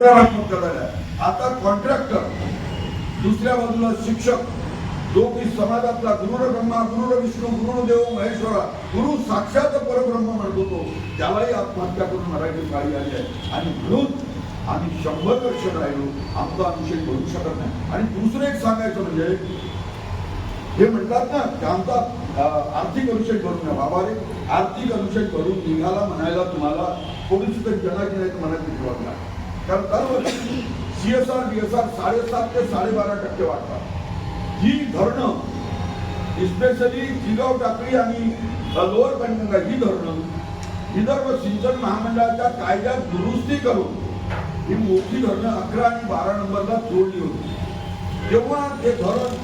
आता कॉन्ट्रॅक्टर दुसऱ्या बाजूला शिक्षक जो की समाजातला गुरु ब्रह्मा गुरु विष्णू गुरुर देव महेश्वरा गुरु साक्षात परब्रह्म म्हणतो तो त्यालाही आत्महत्या करून मराठी काळी आली आहे. आणि म्हणून आम्ही शंभर वर्ष राहिलो. आमचा अनुषय करू शकत नाही. आणि दुसरं एक सांगायचं म्हणजे हे म्हणतात ना की आमचा आर्थिक अभिषेक करून बाबा रे आर्थिक अभिषेक करून निघाला म्हणायला तुम्हाला थोडीशी सुद्धा जनाची नाही तर मनात भीती नाही कारण दरवर्षी C S R D S R साडेसात ते साडेबारा टक्के वाढतात. ही धरणं इस्पेशली जिगाव टाकळी आणि लोअर पॅनगंगा ही धरणं विदर्भ सिंचन महामंडळाच्या कायद्यात दुरुस्ती करून ही मोठी धरणं अकरा आणि बारा नंबरला जोडली होती. जेव्हा ते धरण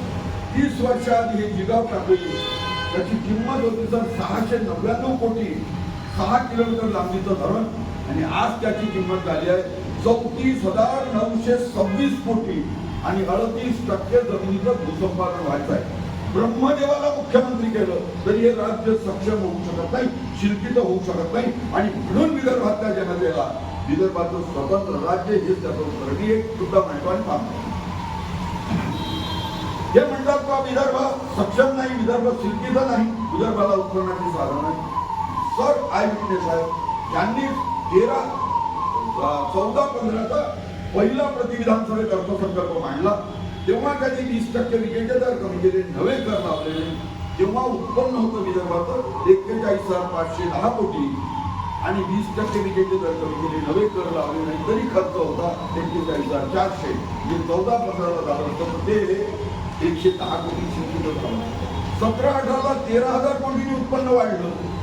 तीस वर्षाआधी हे जिगाव टाकळी त्याची किंमत होती सर सहाशे नव्याण्णव कोटी सहा किलोमीटर लांबीचं धरण आणि आज त्याची किंमत झाली आहे चौतीस हजार नऊशे सव्वीस कोटी आणि अडतीस टक्के जमिनीचं भूसंपादन व्हायचं आहे ब्रह्मदेवाला मुख्यमंत्री केलं तरी हे राज्य सक्षम होऊ शकत नाही शिल्पित होऊ शकत नाही. आणि म्हणून विदर्भातल्या जनतेला विदर्भाचं स्वतंत्र राज्य हे त्याचं उत्तर एक सुद्धा म्हणतो आणि हे म्हणतात का विदर्भ सक्षम नाही विदर्भ शिल्पित नाही विदर्भाला उत्पन्नाची साधन नाही? सर आय साहेब यांनी तेरा चौदा पंधराचा पहिला प्रतिविधानसभेत अर्थसंकल्प मांडला. तेव्हा त्यांनी वीस टक्के विजेचे दर कमी केले नवे कर लावलेले. तेव्हा उत्पन्न होतं विदर्भाचं एक्केचाळीस हजार पाचशे दहा कोटी. आणि वीस टक्के विजेचे दर कमी केले नवे कर लावले नाही तरी खर्च होता एक्केचाळीस हजार चारशे. जे चौदा पंधराला झालं होतं ते एकशे दहा कोटी शिक्षित झालं. सतरा अठराला तेरा हजार कोटींनी उत्पन्न वाढलं.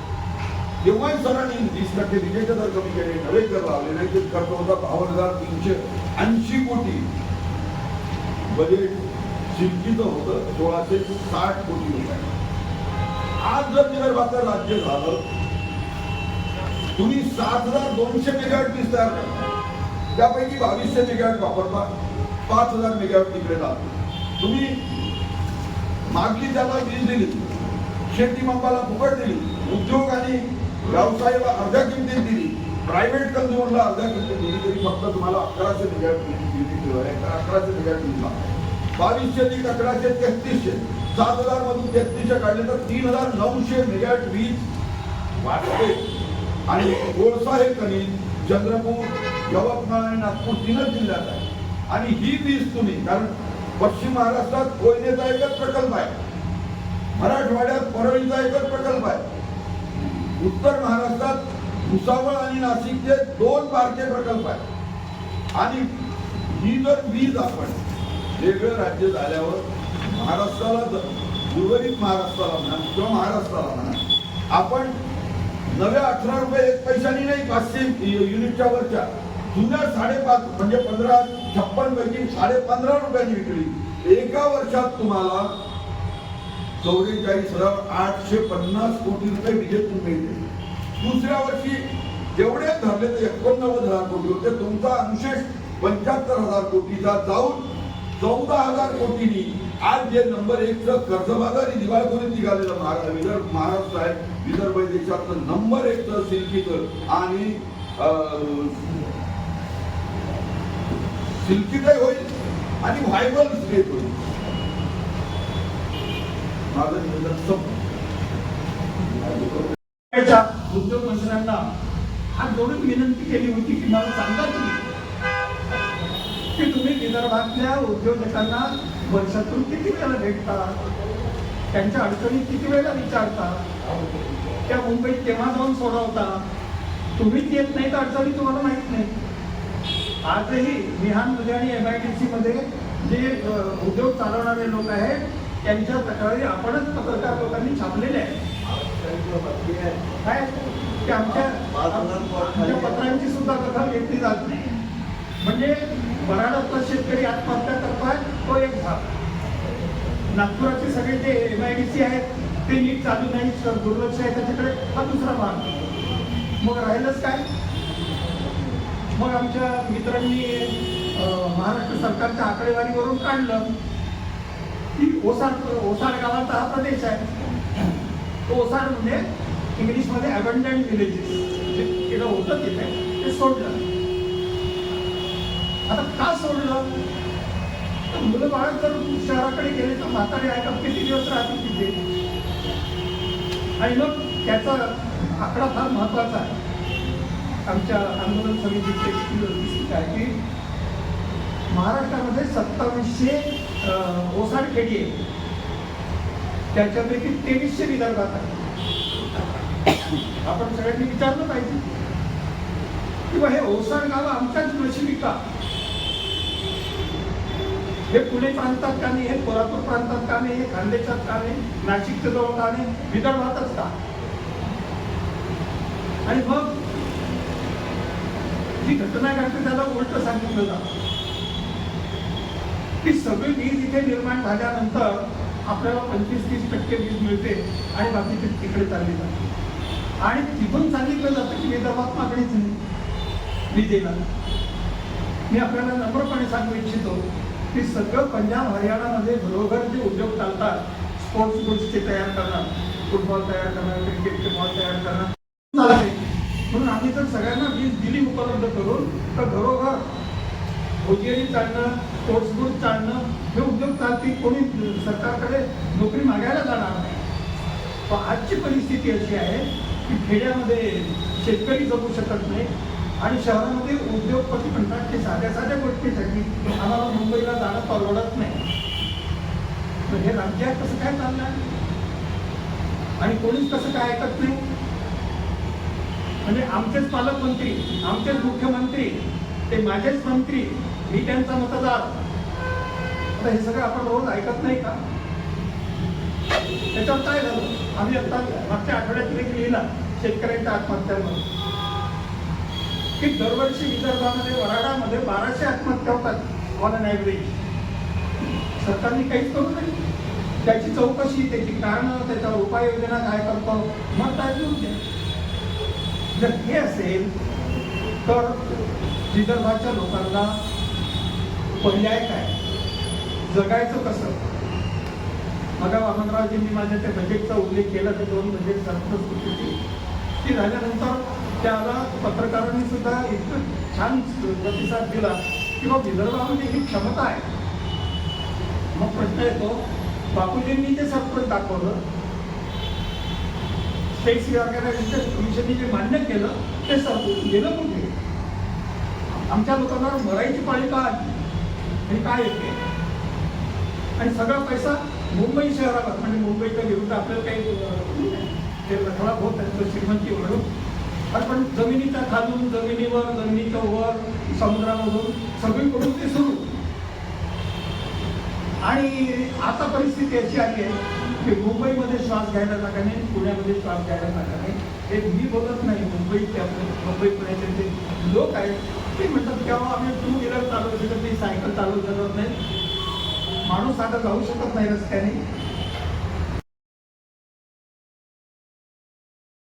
तेव्हाही सरांनी वीस टक्के विजेचे दर कमी केले नवे कर लावले ते खर्च होता बावन्न हजार तीनशे ऐंशी कोटी बजेट शिल्पीचं होतं सोळाशे साठ कोटी रुपये. आज जर विदर्भाचं राज्य झालं तुम्ही सात हजार दोनशे मेगावॅट वीज तयार करता त्यापैकी बावीसशे मेगावॅट वापरता पाच हजार मेगावॅट तिकडे जातो. तुम्ही मागली त्याला वीज दिली शेती मापाला फुकट दिली उद्योग आणि व्यवसायाला अर्ध्या किमतीत दिली. प्रायव्हेट कन्झ्युमरला अर्ध्या किमतीत दिली तरी फक्त तुम्हाला अकराशे मेगावॅट अकराशे मेगावॅट वीज बावीसशे ती अकराशे तेहतीसशे. सात हजार मधून तेहतीसशे काढले तर तीन हजार नऊशे मेगावॅट वीज वाटते आणि कोळसा हे खनिज चंद्रपूर यवतमाळ आणि नागपूर तीनच जिल्ह्यात आहे. आणि ही वीज तुम्ही कारण पश्चिम महाराष्ट्रात कोयनेचा एकच प्रकल्प आहे. मराठवाड्यात परळीचा एकच प्रकल्प आहे. उत्तर महाराष्ट्रात भुसावळ आणि नाशिकचे दोन बारके प्रकल्प आहेत. आणि ही जर वीज आपण वेगळं राज्य झाल्यावर महाराष्ट्राला उर्वरित महाराष्ट्राला म्हणा किंवा महाराष्ट्राला म्हणा आपण नव्या अठरा रुपये एक पैशानी नाही पाचशे युनिटच्या वरच्या जुन्या साडेपाच म्हणजे पंधरा छप्पन पैकी साडे पंधरा रुपयांनी विकली एका वर्षात तुम्हाला चौवेचाळीस हजार आठशे पन्नास कोटी रुपये विजेतून मिळते दुसऱ्या वर्षी जेवढे धरले ते एकोणनव्वद हजार कोटी होते. तुमचा अनुशेष पंच्याहत्तर हजार कोटीचा जाऊन चौदा हजार कोटीनी आज जे नंबर एकचं कर्जबाजारी दिवाळखोरी निघालेलं महारा- विदर्भ महाराष्ट्र आहे विदर्भ देशातलं नंबर एकचं शिल्पीचं आणि सिल्कीतही होईल? आणि व्हायबल स्टेट होईल. माझं निवेदन संपलं. उद्योग मंत्र्यांना हात जोडून विनंती केली होती की मला सांगा तुम्ही. की तुम्ही विदर्भातल्या उद्योजकांना वर्षातून किती वेळा भेटता? त्यांच्या अडचणी किती वेळा विचारता? त्या मुंबईत केव्हा जाऊन सोडवता? तुम्हीच येत नाही तर अडचणी तुम्हाला माहीत नाही. आजही मिहानमध्ये आणि एम आय डी सी मध्ये जे उद्योग चालवणारे लोक आहेत त्यांच्या तक्रारी आपणच पत्रकार लोकांनी छापलेल्या आहेत. काय? की आमच्या आमच्या पत्रांची सुद्धा दखल घेतली जात नाही. म्हणजे वराडातला शेतकरी आत्महत्या करताय तो एक भाग. नागपुराचे सगळे जे एम आय डी सी आहेत ते नीट चालू नाही दुर्लक्ष आहे त्याच्याकडे हा दुसरा भाग. मग राहिलंच काय? मग आमच्या मित्रांनी महाराष्ट्र सरकारच्या आकडेवारीवरून काढलं. की ओसाड ओसाड गावाचा हा प्रदेश आहे. तो ओसाड म्हणजे इंग्लिशमध्ये अबंडंट विलेजेस जे होतं तिथे ते सोडलं. आता का सोडलं? तर मुलं बाळ जर शहराकडे गेले तर म्हातारे आहे का किती दिवस राहतील तिथे? आणि मग त्याचा आकडा फार महत्त्वाचा आहे. आमच्या आंदोलन समितीचे दिसत आहे की महाराष्ट्रामध्ये सत्तावीसशे ओसाड खेडी आहे त्याच्यापैकी तेवीसशे विदर्भात आहे आपण सगळ्यांनी विचारलं पाहिजे. किंवा हे ओसाड गाव आमच्याच नशिबी का हे पुणे प्रांतात का नाही हे कोल्हापूर प्रांतात का नाही हे खानदेशात का नाही नाशिकच्या जवळ का नाही विदर्भातच का? आणि मग जी घटना घडते त्याला उलट सांगितलं जातं. की सगळी वीज इथे निर्माण झाल्यानंतर आपल्याला पंचवीस तीस टक्के वीज मिळते आणि बाकीचे तिकडे चालली जाते. आणि तिथून सांगितलं जातं की विदर्भात मागणीच नाही. विजेला मी आपल्याला नम्रपणे सांगू इच्छितो की सगळं पंजाब हरियाणामध्ये घरोघर जे उद्योग चालतात स्पोर्ट्स गुड्सचे तयार करणार फुटबॉल तयार करणं क्रिकेटचे बॉल तयार करणं चालते म्हणून आम्ही जर सगळ्यांना वीज दिली उपलब्ध करून तर घरोघर भोजेरी चालणं स्पोर्ट्स चालणं हे उद्योग चालतील कोणी सरकारकडे नोकरी मागायला जाणार नाही. पण आजची परिस्थिती अशी आहे की खेड्यामध्ये शेतकरी जगू शकत नाही आणि शहरामध्ये उद्योगपती म्हणतात की साध्या साध्या गोष्टीसाठी आम्हाला मुंबईला जाणं परवडत नाही. तर हे राज्यात कसं काय चालणार? आणि कोणीच कसं काय ऐकत नाही? म्हणजे आमचेच पालकमंत्री आमचेच मुख्यमंत्री ते माझेच मंत्री मी त्यांचा मतदार. आता हे सगळं आपण रोज ऐकत नाही का? त्याच्यावर काय झालं? आम्ही आता मागच्या आठवड्यात एक लिहिला शेतकऱ्यांच्या आत्महत्यांमध्ये की दरवर्षी विदर्भामध्ये वराडामध्ये बाराशे आत्महत्या होतात ऑन अन ॲव्हरेज सरकारने काहीच करू नये. त्याची चौकशी त्याची कारणं त्याच्यावर उपाययोजना काय करतो मग काय देऊ द्या. जर हे असेल तर विदर्भाच्या लोकांना पर्याय काय? जगायचं कसं? मग वामनरावजींनी माझ्या त्या बजेटचा उल्लेख केला ते दोन बजेट सरप्लस होती ती. झाल्यानंतर त्याला पत्रकारांनी सुद्धा इतकं छान प्रतिसाद दिला की विदर्भामध्ये ही क्षमता आहे. मग प्रश्न येतो बापूजींनी जे सरपंच दाखवलं स्टेट्स ऑर्गनायझेशन कमिशननी जे मान्य केलं ते सरपंच गेलं कुठे? आमच्या लोकांना मरायची पाळी का आली? आणि काय येते आणि सगळा पैसा मुंबई शहरावर म्हणजे मुंबईच्या विरुद्ध आपल्याला काही ते रखडा होत त्यांचं श्रीमंती वाढून पण जमिनीच्या खालून जमिनीवर जमिनीच्या वर समुद्रामधून सगळीकडून ते सुरू. आणि आता परिस्थिती अशी आली आहे की मुंबईमध्ये श्वास घ्यायला जागा नाही पुण्यामध्ये श्वास घ्यायला जागा नाही हे मी बोलत नाही मुंबईचे आपले मुंबई पुण्याचे जे लोक आहेत. ते म्हणतात तेव्हा आम्ही टू व्हीलर चालवू शकत नाही सायकल चालवू शकत नाही. माणूस आता जाऊ शकत नाही रस्त्याने.